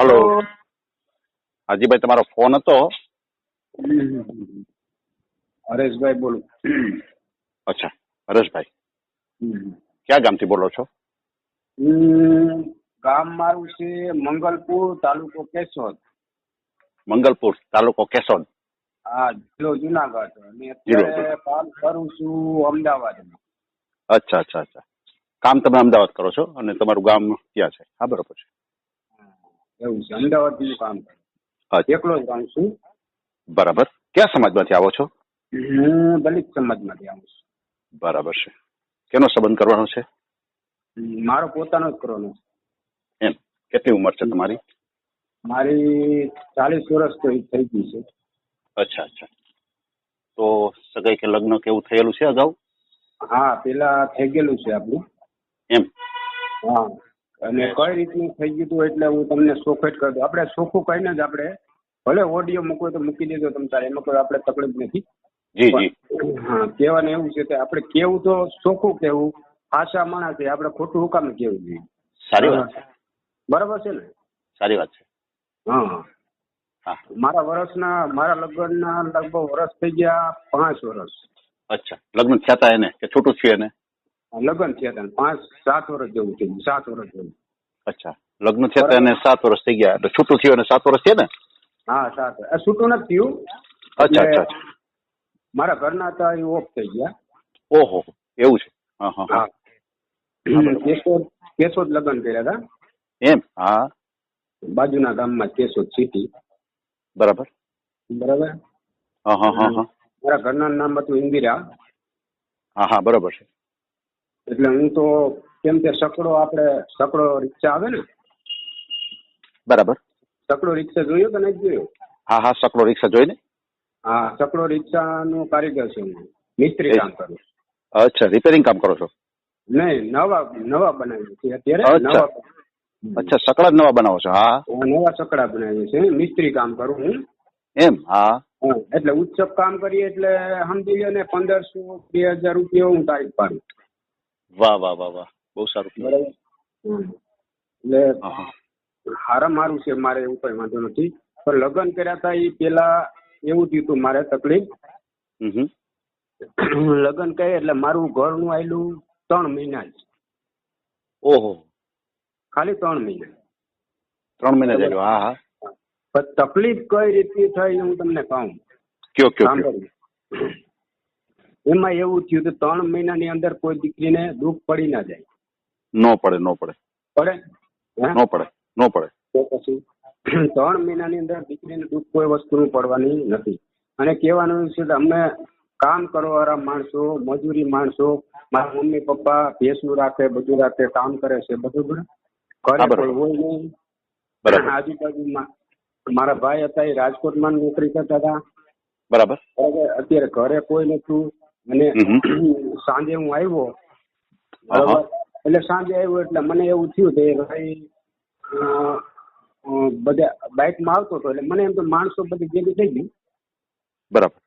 Hello. Hajibhai તમારો phone હતો? હરેશભાઈ બોલું. અચ્છા હરેશભાઈ. ક્યાં ગામથી બોલો છો? ગામ મારું છે મંગલપુર તાલુકો કેશોદ. મંગલપુર તાલુકો કેશોદ. હા જિલ્લો જુનાગઢ. અને અત્યારે કામ કરું છું અમદાવાદમાં. અચ્છા અચ્છા અચ્છા. કામ તમે અમદાવાદ કરો છો? અને તમારું ગામ ક્યાં છે? હા બરોબર છે. એવું છે અમદાવાદનું કામ કરું. એકલો જ રહું છું. બરાબર. કયા સમાજમાંથી આવો છો? હું દલિત સમાજમાંથી આવું છું. બરાબર છે. કેનો સંબંધ કરવાનો છે? મારો પોતાનો જ કરવાનો છે. એમ. કેટલી ઉંમર છે તમારી? મારી ચાલીસ વર્ષ તો થઈ ગઈ છે. અચ્છા અચ્છા. તો સગાઈ કે લગ્ન કેવું થયેલું છે અગાઉ? હા પેલા થઈ ગયેલું છે આપણું. એમ. હા. અને કઈ રીતનું થઈ ગયું હતું એટલે હું તમને ચોખેટ કરી દઉં આપણે ચોખ્ખું કહીને જ આપણે. ભલે ઓડિયો મૂકવો તો મૂકી દેજો તમે તારે. એમાં કોઈ આપણે તકલીફ નથી. જી જી. હા કહેવાનું એવું છે કે આપણે કેવું તો ચોખ્ખું કેવું આશા માણસ છે આપણે ખોટું હુકામ કેવું? જોઈએ સારી વાત છે. બરાબર છે ને? સારી વાત છે. હા. હા. મારા વર્ષના મારા લગ્નના લગભગ વર્ષ થઈ ગયા પાંચ વર્ષ અચ્છા. લગ્ન થયા હતા એને કે છૂટું થયું એને? લગ્ન થયા હતા પાંચ સાત વર્ષ જેવું થયું સાત વર્ષ જેવું. અચ્છા. લગ્ન થયા હતા અને સાત વર્ષ થઈ ગયા. એટલે છૂટું થયું અને સાત વર્ષ થયા ને? હા સાત આ છૂટું નથી થયું. અચ્છા અચ્છા મારા ઘરના હતા એ ઓફ થઈ ગયા. ઓહો એવું છે. હા હા કેશોદ કેશોદ લગ્ન કર્યા હતા. એમ? હા. બાજુના ગામમાં કેશોદ સિટી બરાબર. બરાબર? હા હા હા હા. મારા ઘરના નામ હતું ઇન્દિરા. હા હા બરાબર છે. એટલે હું તો કેમ કે સકડો આપણે સકડો રિક્ષા આવે ને? બરાબર. સકડો રિક્ષા જોયો કે નહીં જોયો? હા હા સકડો રિક્ષા જોઈને. હા સકડો રિક્ષાનો કારીગર છું હું. મિસ્ત્રી કામ કરું. અચ્છા રિપેરિંગ કામ કરો છો? નહીં નવા નવા બનાવ્યું છે. અત્યારે નવા અચ્છા સકડા નવા બનાવો છો? હા. નવા સકડા બનાવીએ છે. મિસ્ત્રી કામ કરું હું. એમ? હા. હા, એટલે ઉચ્ચક કામ કરીએ એટલે સમજી લો ને પંદરસો બે હજાર રૂપિયા હું તારીખ પાડું. વાહ વાહ વાહ વાહ. બહુ સારું બરાબર. એટલે હારા મારું છે મારે એવું કઈ વાંધો નથી. પણ લગ્ન કર્યા હતા એ પેલા એવું થયું હતું મારે તકલીફ. લગ્ન કહે એટલે મારું ઘરનું આવેલું ત્રણ મહિના જ. ઓહો. ખાલી ત્રણ મહિના. ત્રણ મહિના જ આવ્યો હા હા. તકલીફ કઈ રીતની થઈ હું તમને કહું. કયો કયો એમાં એવું થયું કે ત્રણ મહિનાની અંદર કોઈ દીકરીને દુઃખ પડી ના જાય. નો પડે નો પડે. પડે? નો પડે નો પડે. તો પછી ત્રણ મહિનાની અંદર દીકરીને દુઃખ કોઈ વસ્તુનું પડવાની નથી. અને કહેવાનું છે કે અમે કામ કરવાવાળા માણસો મજૂરી માણસો મારા મમ્મી પપ્પા ભેંસનું રાખે બધું રાખે કામ કરે છે બધું કોઈ હોય નહીં. આજુબાજુમાં મારા ભાઈ હતા એ રાજકોટમાં નોકરી કરતા હતા. બરાબર. અત્યારે ઘરે કોઈ નતું અને સાંજે હું આવ્યો. બરાબર. એટલે સાંજે આવ્યો એટલે મને એવું થયું કે ભાઈ બધા બાઇકમાં આવતો હતો એટલે મને એમ તો માણસો બધી ભેગી થઈ ગઈ. બરાબર.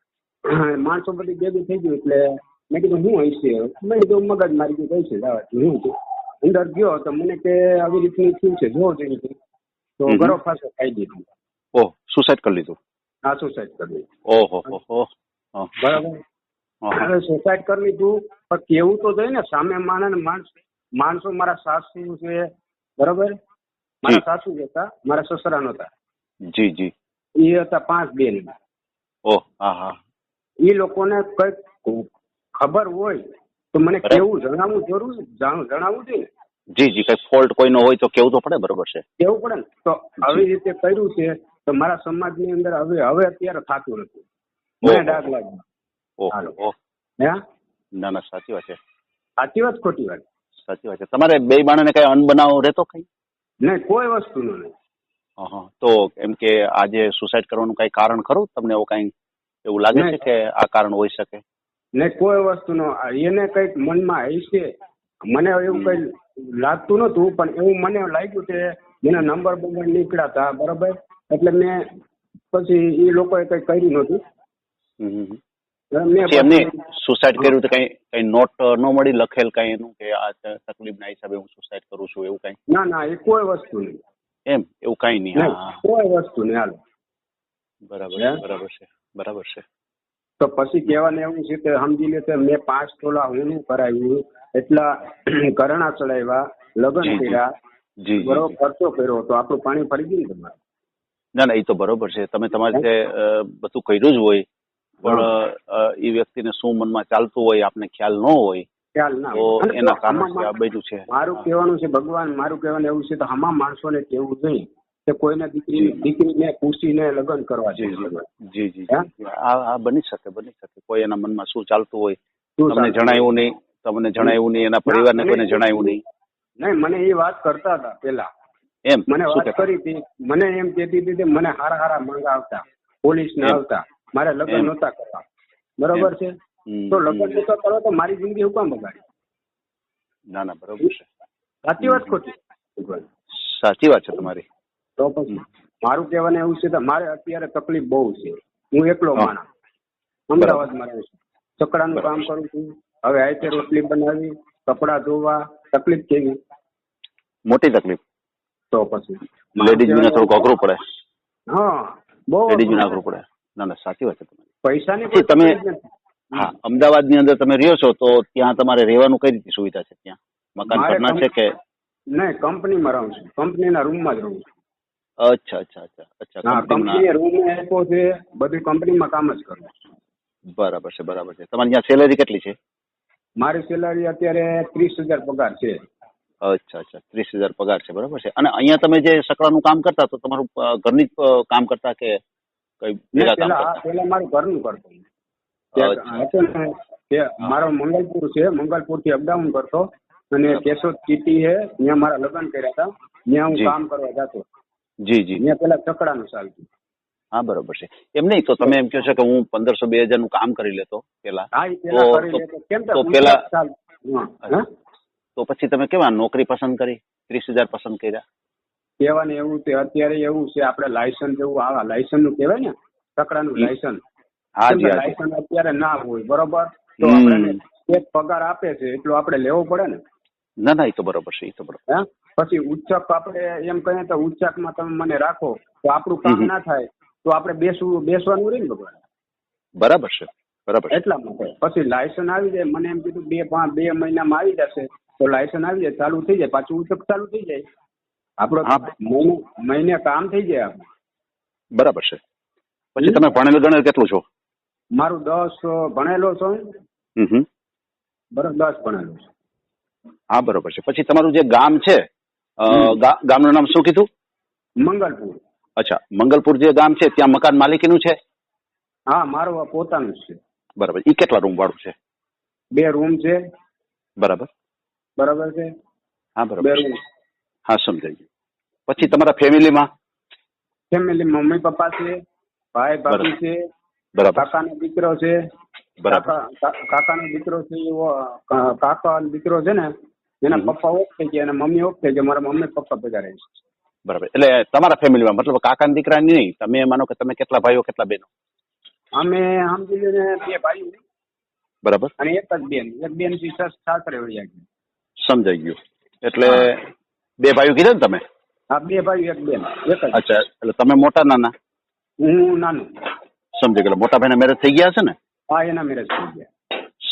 માણસો બધી ભેગી થઈ ગયું એટલે મેં કીધું હું હશે મેં કીધું મગજ મારી ગયું કઈ છે હું અંદર ગયો તો મને કે આવી રીતનું થયું છે જોવો જેવી રીતે તો ઘરો ફાંસો ખાઈ દીધું. ઓહ સુસાઇડ કરી લીધું. હા સુસાઇડ કરી લીધું. ઓહો હો. બરાબર. હવે સુસાઇડ કરી લીધું. પણ કેવું તો જોઈએ ને સામે માણસ માણસ માણસો મારા સાસુ છે. બરોબર? મારા સાસુ જ હતા મારા સસરા નહોતા. જી જી. એ હતા પાંચ બેન ઓહ હા હા. એ લોકોને કઈ ખબર હોય તો મને કેવું જણાવવું જરૂરી? જણાવવું જોઈએ જી જી કઈ ફોલ્ટ કોઈનો હોય તો કેવું તો પડે? બરોબર છે. કેવું પડે ને? તો આવી રીતે કર્યું છે તો મારા સમાજની અંદર હવે હવે અત્યારે થતું નથી. મને. ડાઘ લાગ્યો. ઓહ ઓહ. હે? ના ના સાચી વાત છે. સાચી વાત ખોટી વાત? સાચી વાત છે. તમારે બે માણસને કઈ અનબનાવ રહેતો કઈ? નહીં કોઈ વસ્તુનું નહીં. હા. તો એમ કે આજે સુસાઇડ કરવાનું કઈ કારણ ખરું? તમને એવું કઈ એવું લાગે છે કે આ કારણ હોઈ શકે? ને કોઈ વસ્તુનો. આ એને કંઈક મનમાં હશે મને એવું કઈ લાગતું નતું પણ એવું મને લાગ્યું કે એના નંબર બંબર નીકળ્યા હતા બરાબર? એટલે મેં પછી એ લોકોએ કઈ કર્યું નતું એમને સુસાઇડ કર્યું તો કઈ કઈ નોટ ન મળી લખેલ કઈ એનું કે આ તકલીફ ના હિસાબે હું સુસાઇડ કરું છું એવું કઈ? ના ના એ કોઈ વસ્તુ નહીં. એમ? એવું કઈ નહીં. કોઈ વસ્તુ નહીં હાલ. બરાબર છે બરાબર છે બરાબર છે. તો પછી કહેવાને એવું છે કે સમજી લે કે મેં પાંચ ટોલા હું કરાવ્યું એટલા કરણા ચડાવ્યા લગ્ન. કર્યા જી બરોબર ખર્ચો કર્યો તો આપણું પાણી ફરી ગયું તમારે? ના ના એ તો બરોબર છે. તમે તમારે બધું કર્યું જ હોય પણ એ વ્યક્તિને શું મનમાં ચાલતું હોય આપને ખ્યાલ ન હોય તો એના જો આ બધું છે. મારું કહેવાનું છે ભગવાન મારું કહેવાનું એવું છે તો આમાં માણસોને કેવું જોઈએ કે કોઈને દીકરી દીકરીને પૂછીને લગ્ન કરવા જોઈએ જી જી. આ આ બની શકે બની શકે. કોઈ એના મનમાં શું ચાલતું હોય તમને જણાયું નહીં તમને જણાયું નહીં એના ના, પરિવારને કોઈને જણાયું નહીં. નહીં મને એ વાત કરતા હતા પેલા એમ મને શું વાત કરી હતી મને એમ કહેતી હતી મને હારા હારા માંગા આવતા પોલીસ ને આવતા. મારે લગ્ન. નહોતા કરવા બરોબર છે? તો લગ્ન નહોતા કરો તો મારી જિંદગી હું કામ બગાડી? ના ના બરોબર છે. સાચી વાત ખોટી. સાચી વાત છે તમારી. તો પછી મારું કહેવાનું એવું છે કે મારે અત્યારે તકલીફ બહુ છે. હું એકલો. માણસ. અમદાવાદમાં રહું છું. ચકડાનું કામ કરું છું. હવે આઈતે રોટલી બનાવી કપડાં ધોવા તકલીફ કેવી? મોટી તકલીફ. તો પછી લેડીઝ થોડુંક અઘરું પડે. હા બહુ લેડીઝ અઘરું પડે. ના ના સાચી વાત છે તમારી. પૈસાની તમે- હા અમદાવાદની અંદર તમે રહ્યો છો તો ત્યાં તમારે રહેવાનું કઈ રીતે સુવિધા છે ત્યાં? મકાન પરના છે કે? નહીં કંપનીમાં રહું છું. કંપનીના રૂમમાં જ રહું છું. અચ્છા અચ્છા અચ્છા અચ્છા હા રૂમ આપ્યો છે બધી કંપનીમાં કામ જ કરું બરાબર છે બરાબર છે. તમારી ત્યાં સેલેરી કેટલી છે? મારી સેલરી અત્યારે ત્રીસ હજાર પગાર છે. અચ્છા અચ્છા ત્રીસ હજાર પગાર છે બરાબર છે. અને અહીંયા તમે જે સકડાનું કામ કરતા તો તમારું ઘરની કામ કરતા કે કઈ પેલા પેલા મારું ઘરનું કરતો ને કે મારો મંગલપુર છે મંગલપુરથી અપડાઉન કરતો. અને કેશોદ સિટી છે ત્યાં મારા લગ્ન કર્યા હતા. ત્યાં હું કામ કરવા જતો. જી જી. ત્યાં પેલા ચકડાનું ચાલતું હા બરોબર છે. એમ નહીં તો તમે એમ કહો છો કે હું પંદરસો બે હજારનું કામ કરી લેતો પેલા. તો- પેલા- તો પછી તમે કેવા નોકરી પસંદ કરી? ત્રીસ હજાર પસંદ કર્યા? કહેવાનું એવું છે અત્યારે એવું છે આપણે લાયસન્સ જેવું આવા લાયસન્સનું કહેવાય ને ચકડાનું નું લાયસન્સ લાયસન્સ અત્યારે ના હોય બરોબર? તો આપણે એક પગાર આપે છે એટલો આપણે લેવો પડે ને? ના ના એ તો બરોબર છે એ તો બરોબર. હે? પછી ઉચ્ચક આપણે એમ કહીએ તો ઉચ્ચકમાં તમે મને રાખો તો આપણું કામ ના થાય તો આપણે બેસવું બેસવાનું રહે ને ભગવાન. બરાબર છે બરાબર એટલા માટે. પછી લાયસન્સ આવી જાય મને એમ કીધું બે પાંચ બે મહિનામાં આવી જશે તો લાયસન્સ આવી જાય ચાલુ થઈ જાય પાછું ઉચ્ચક ચાલુ થઈ જાય. આપણો. મહિને મહિને કામ થઈ જાય બરાબર છે. પછી તમે ભણેલું ગણેલું કેટલું છો? મારું દસ ભણેલો છો. હમ હમ. બરાબર દસ ભણેલો છું. હા બરોબર છે. પછી તમારું જે ગામ છે ગામનું નામ શું કીધું? મંગલપુર. અચ્છા મંગલપુર જે ગામ છે ત્યાં મકાન માલિકીનું છે? હા મારું પોતાનું છે. બરાબર. એ કેટલા રૂમ વાળું છે? બે રૂમ છે. બરાબર. બરાબર છે? હા બરાબર બે રૂમ. હા સમજાઈ ગયું. પછી તમારા ફેમિલીમાં? ફેમિલી મમ્મી પપ્પા છે ભાઈ ભાભી છે બરાબર. કાકાનો દીકરો છે બરાબર. કાકાનો દીકરો છે એવો કાકાનો દીકરો છે ને એના. પપ્પા ઓફ થઈ ગયા અને મમ્મી ઓફ થઈ ગયા મારા મમ્મી પપ્પા ભેગા રહે છે. બરાબર. એટલે તમારા ફેમિલીમાં મતલબ કાકાના દીકરા નહીં તમે માનો કે તમે કેટલા ભાઈઓ કેટલા બહેનો? અમે સમજી લો ને બે ભાઈઓ. બરાબર. અને એક જ બેન એક બેનથી સસ સાસરે વળ્યા ગયા સમજાઈ ગયું. એટલે. બે ભાઈઓ કીધા ને તમે? હા બે ભાઈઓ એક બેન. એક જ. અચ્છા એટલે તમે મોટા નાના? હું નાનું. સમજી ગયો. મોટા ભાઈના મેરેજ થઈ ગયા છે ને? હા એના મેરેજ થઈ ગયા.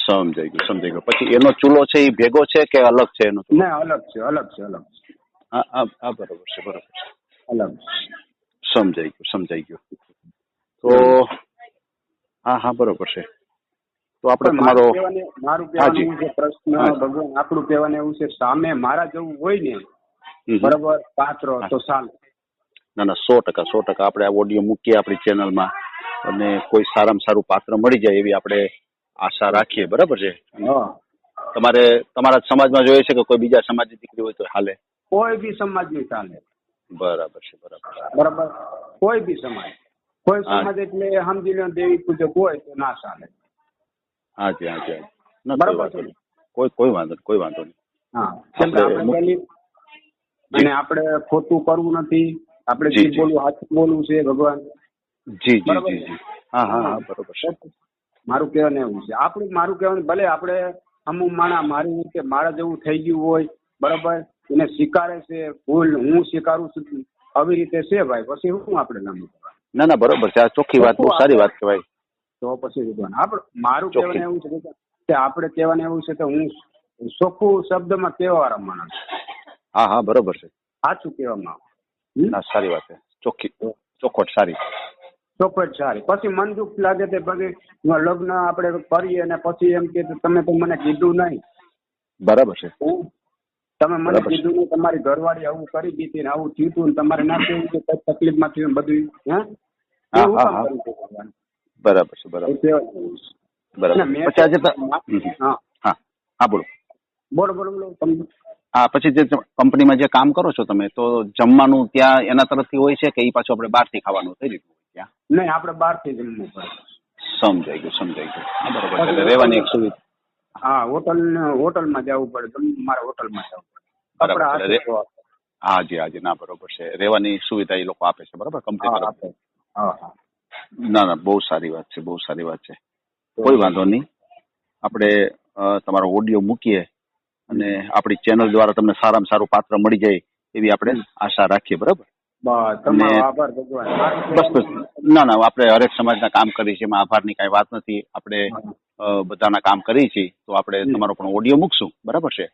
સમજાઈ ગયું સમજાઈ ગયું. પછી એનો ચૂલો છે એ ભેગો છે કે અલગ છે એનો ચૂલો? ના અલગ છે અલગ છે અલગ છે. હા હા હા બરોબર છે બરોબર છે. અલગ. સમજાઈ ગયું સમજાઈ ગયું. તો હા હા બરોબર છે. તો આપણે પણ તમારો મારું કહેવાનું એવું છે પ્રશ્ન ભગવાન આપણું કહેવાનું એવું છે સામે મારા જેવું હોય ને. બરાબર? પાત્ર તો સારું ના ના સો ટકા સો ટકા. આપણે આ ઓડિયો મૂકીએ આપણી ચેનલમાં અને કોઈ સારામાં સારું પાત્ર મળી જાય એવી આપણે આશા રાખીએ. બરાબર છે? તમારે તમારા સમાજમાં જોઈએ છે કે કોઈ બીજા સમાજની દીકરી હોય તો હાલે? કોઈ બી સમાજની ચાલે. બરાબર છે બરાબર બરાબર? કોઈ બી સમાજ. કોઈ સમાજ એટલે સમજી લો દેવી પૂજક હોય તો ના ચાલે. હાજી હાજી બરાબર કોઈ કોઈ વાંધો નહીં કોઈ વાંધો નહીં. હા કેમ કે આપણે આપણે મુક- પેલી અને આપણે ખોટું કરવું નથી. આપણે જી, બોલવું સાચું બોલવું છે ભગવાન. જી જી જી હા હા બરોબર છે. મારું કહેવાનું એવું છે. આપણું મારું કહેવાનું ભલે આપણે અમુક માણા મારી કે મારા જેવું થઈ ગયું હોય બરાબર? એને સ્વીકારે છે ભૂલ હું સ્વીકારું છું આવી રીતે છે ભાઈ. પછી હું આપણે લાંબુ ના ના બરોબર છે. આ ચોખ્ખી વાત બહુ સારી વાત કહેવાય. તો પછી વિદ્વાન આપણે મારું. કહેવાનું એવું છે કે આપણે કહેવાનું એવું છે કે હું ચોખ્ખું શબ્દમાં કહેવાવાળા માણસ હા હા બરોબર છે. સાચું કહેવામાં આવે. ના સારી વાત છે. ચોખ્ખી ચોખવટ સારી. ચોખ્ખટ સારી. પછી મન દુઃખ લાગે તે પછી લગ્ન આપણે કરીએ અને પછી એમ કે તમે તો મને કીધું નહીં. બરાબર છે. તમે મને કીધું નહીં તમારી ઘરવાળી આવું કરી દીધી ને આવું થયું હતું ને તમારે ના થયું કે કઈ તકલીફમાં થયું બધું હે? હા, હા, હા. બરાબર છે બરાબર. બરાબર. પછી આજે હા. હા બોલો. બોલો બોલો બોલો તમે હા પછી જે કંપનીમાં જે કામ કરો છો તમે તો જમવાનું ત્યાં એના તરફથી હોય છે કે એ પાછું આપણે બહારથી ખાવાનું થઈ રહ્યું હોય ત્યાં? નહીં આપણે બહારથી જમવું પડે સમજાઈ ગયું સમજાઈ ગયું. બરોબર એટલે રહેવાની એક સુવિધા. હા હોટલ હોટલમાં જવું પડે મારે હોટલમાં જવું પડે. બરાબર હાજી હાજી ના બરોબર છે. રહેવાની સુવિધા એ લોકો આપે છે બરાબર? કંપની તરફ હા હા. ના ના બહુ સારી વાત છે બહુ સારી વાત છે. કોઈ વાંધો નહીં. આપણે તમારો ઓડિયો મૂકીએ. અને આપણી ચેનલ દ્વારા તમને સારામાં સારું પાત્ર મળી જાય એવી આપણે આશા રાખીએ બરાબર? બસ બસ ના ના આપણે હરેક સમાજના કામ કરીએ છીએ એમાં આભારની કાંઈ વાત નથી. આપણે બધાના કામ કરીએ છીએ તો આપણે તમારો પણ ઓડિયો મૂકશું બરાબર છે?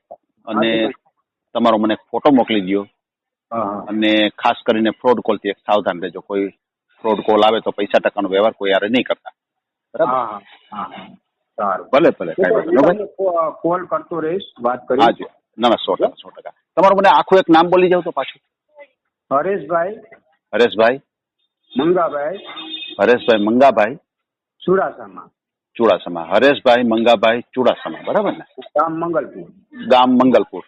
અને તમારો મને ફોટો મોકલી દો અને ખાસ કરીને ફ્રોડ કોલથી એક સાવધાન રહેજો. કોઈ ફ્રોડ કોલ આવે તો પૈસા ટકાનો વ્યવહાર કોઈ યારે નહીં કરતા. બરાબર? સારું. ભલે ભલે કાંઈ વાંધો કોલ કરતો રહીશ વાત કરી હા ના ના સો ટકા સો ટકા. તમારું મને આખું એક નામ બોલી જાવ તો પાછું. હરેશભાઈ. હરેશભાઈ. મંગાભાઈ. હરેશભાઈ મંગાભાઈ. ચુડાસામાં. ચુડાસામાં. હરેશભાઈ મંગાભાઈ ચુડાસામાં. બરાબર ને? ગામ મંગલપુર. ગામ મંગલપુર.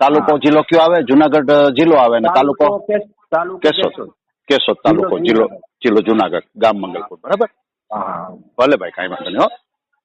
તાલુકો જિલ્લો કયો આવે? જુનાગઢ જિલ્લો આવે ને? તાલુકો કેશોદ. કેશોદ. તાલુકો જિલ્લો જિલ્લો જુનાગઢ ગામ મંગલપુર. બરાબર? ભલે ભાઈ કાંઈ વાંધો નહીં હો.